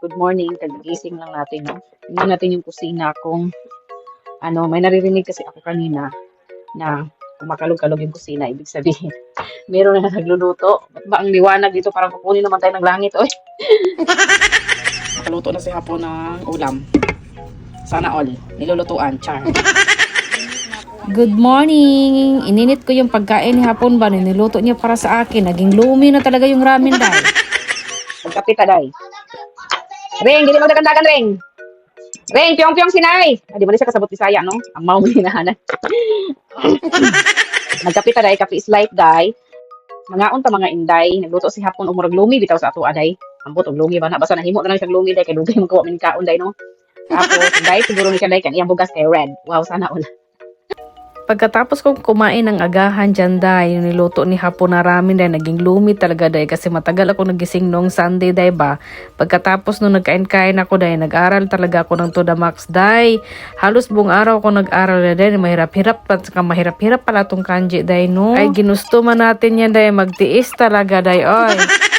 Good morning. Kagising lang natin, no? Tingnan natin yung kusina kung ano, may naririnig kasi ako kanina na kumakalog-kalog yung kusina. Ibig sabihin, meron na nagluluto. Ba't ba ang liwanag dito? Parang kukunin naman tayo ng langit, oy. Nakaluto na si Hapon ng ulam. Sana all. Nilulutuan. Char. Good morning! Ininit ko yung pagkain ni Hapon ba na niluto niya para sa akin. Naging lumi na talaga yung ramen dahil. Magkapit ka, day. Ring, hindi mo dagandagan, Ring. Ring, piyong-piyong sinay. Ah, di ba siya kasabot Bisaya, no? Ang maong hinahanan. Nagkapit ka, day. Kapi is light, day. Mga unta mga inday. Nagluto si Hapon umurag lumi. Bitaw sa ato, aday. Ang butog lumi ba na? Basta nahimo na lang siyang lumi, day. Kaya dugay magkawa min kaon, day, no? Tapos, day, siguro ni siya, day. Kaniyang bugas kay red. Wow, sana all. Pagkatapos kong kumain ng agahan dyan yung niluto ni Hapon na ramen dahil naging lumi talaga dahil kasi matagal ako nagising noong Sunday dahil ba. Pagkatapos nung nagkain-kain ako dahil nag-aral talaga ako ng to the max dahil halos buong araw ako nag-aral na mahirap-hirap saka mahirap-hirap pala tong kanji dahil no. Ay ginusto man natin yan dahil magtiis talaga dahil oy.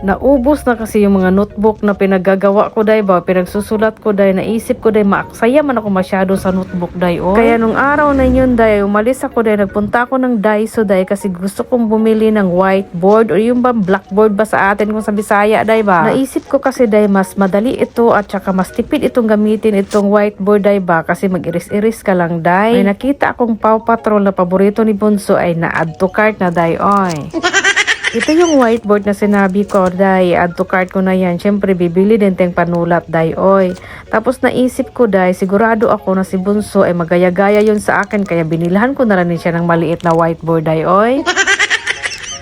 Naubos na kasi yung mga notebook na pinaggagawa ko dahil ba, pinagsusulat ko dahil naisip ko dahil maaksaya man ako masyado sa notebook dahil oh. Kaya nung araw na yun dahil umalis ako dahil nagpunta ako ng Daiso dahil kasi gusto kong bumili ng whiteboard or yung ba blackboard ba sa atin kung sa Bisaya dahil ba. Naisip ko kasi dahil mas madali ito at saka mas tipid itong gamitin itong whiteboard dahil ba kasi mag-iris-iris ka lang dahil. May nakita akong Paw Patrol na paborito ni Bunso ay na-add to cart na dahil oy. Ito yung whiteboard na sinabi ko, day, add to cart ko na yan. Siyempre, bibili din tayong panulat, day, oy. Tapos naisip ko, day, sigurado ako na si Bunso ay magaya-gaya yun sa akin, kaya binilhan ko na din siya ng maliit na whiteboard, day, oy.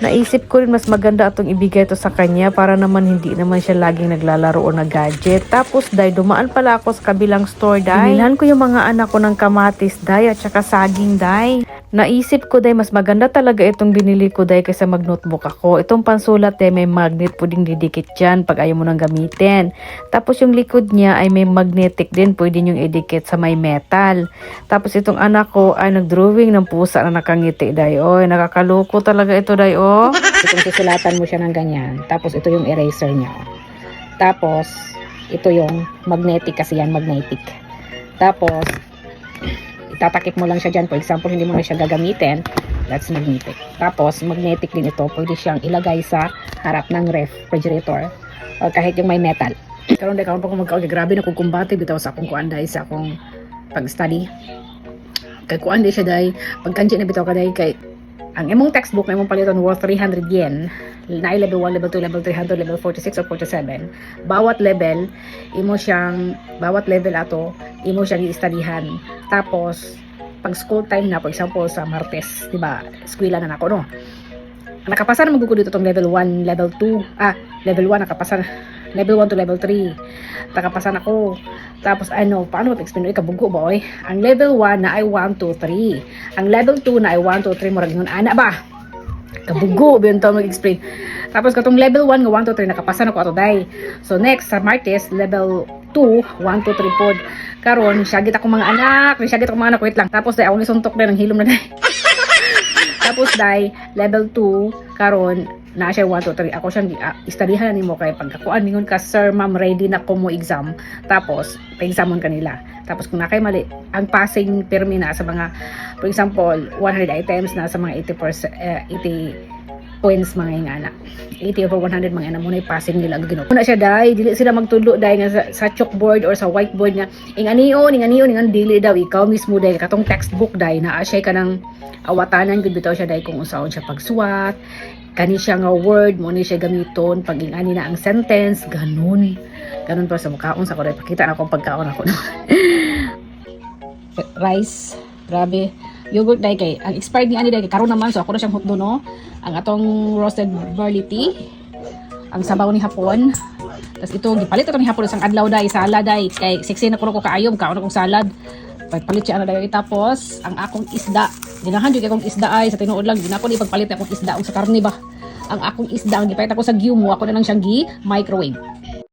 Naisip ko rin mas maganda atong ibigay to sa kanya para naman hindi naman siya laging naglalaro o nag-gadget. Tapos, day, dumaan pala ako sa kabilang store, day. Binilhan ko yung mga anak ko ng kamatis, day, at saka saging, day. Naisip ko day mas maganda talaga itong binili ko day kaysa mag-notebook ako. Itong pansulat day may magnet pwedeng didikit dyan pag ayaw mo nang gamitin. Tapos yung likod niya ay may magnetic din pwede yung idikit sa may metal. Tapos itong anak ko ay nagdrawing ng pusa na nakangiti day. Oy, nakakaloko talaga ito day oh. Itong susulatan mo siya ng ganyan. Tapos ito yung eraser niya. Tapos, ito yung magnetic kasi yan, magnetic. Tapos, itatakip mo lang siya dyan. For example, hindi mo na siya gagamitin. That's magnetic. Tapos, magnetic din ito. Pwede siyang ilagay sa harap ng refrigerator. O kahit yung may metal. Karon dahil karon pa kung magkaon. Grabe na kung kumbate. Bitaw sa akong kuan dahil sa akong pag-study. Kay kuan di siya dahil pagkanji na bitaw ka dahil kay ang imong textbook na imong paliton worth 300 yen. Na level 1, level 2, level 300, level 46 or 47 bawat level imo siyang bawat level ato imo siyang i-studyhan. Tapos pag school time na for example sa Martes di ba eskwela na nako no? Nakapasa na magugod dito tong level 1 level 2 ah level 1 nakapasa na level 1 to level 3 nakapasan ako tapos ano, paano mag-explain ulit kabugo ba oy? Ang level 1 na ay 1, 2, 3. Ang level 2 na ay 1, 2, 3 murag yun ana ba? Kabugo yun to mag-explain. Tapos katong level 1 nga 1, 2, 3 nakapasan ako ato day. So next sa Martes level 2, 1, 2, 3 pod. Karon syagit ako mga anak, syagit ako mga anak wait lang. Tapos day ako ni suntok na ng hilom na day. Tapos day level 2 karon na siya 1, 2, 3. Ako siyang uh, istadihan ni mo kay pagkakuan ningon ka, sir, ma'am, ready na ko mo exam. Tapos, pa-examon kanila. Tapos kung nakay mali, ang passing permi na sa mga, for example, 100 items na sa mga 80%, uh, 80 points mga ingana. 80 over 100 mga ina mo na passing nila gino. Una siya dai, dili sila magtulo dai nga sa, sa chalkboard or sa whiteboard nga inganiyo, inganiyo, ingan dili daw ikaw mismo dai katong textbook dai na siya ka ng awatanan gud siya dai kung unsaon siya pagsuwat, kani siya nga word mo ni siya gamiton pag ingani na ang sentence. Ganun. Ganun pa sa mukhaon sa ko pakita na akong pagkaon ako rice grabe yogurt dai kay ang expired ni ani dai kay karon naman so ako na siyang hotdo no? Ang atong roasted barley tea ang sabaw ni hapon. Tapos ito gipalit ito ni hapon isang adlaw dai salad dai kay sexy na ko kaayo kaon akong salad. Pagpalit siya ano dai tapos ang akong isda. Ginahan jud akong isda ay sa tinuod lang ginako ni pagpalit akong isda og sa karne ba? Ang akong isda ang gipalit ako sa gyumo ako na lang siyang gi microwave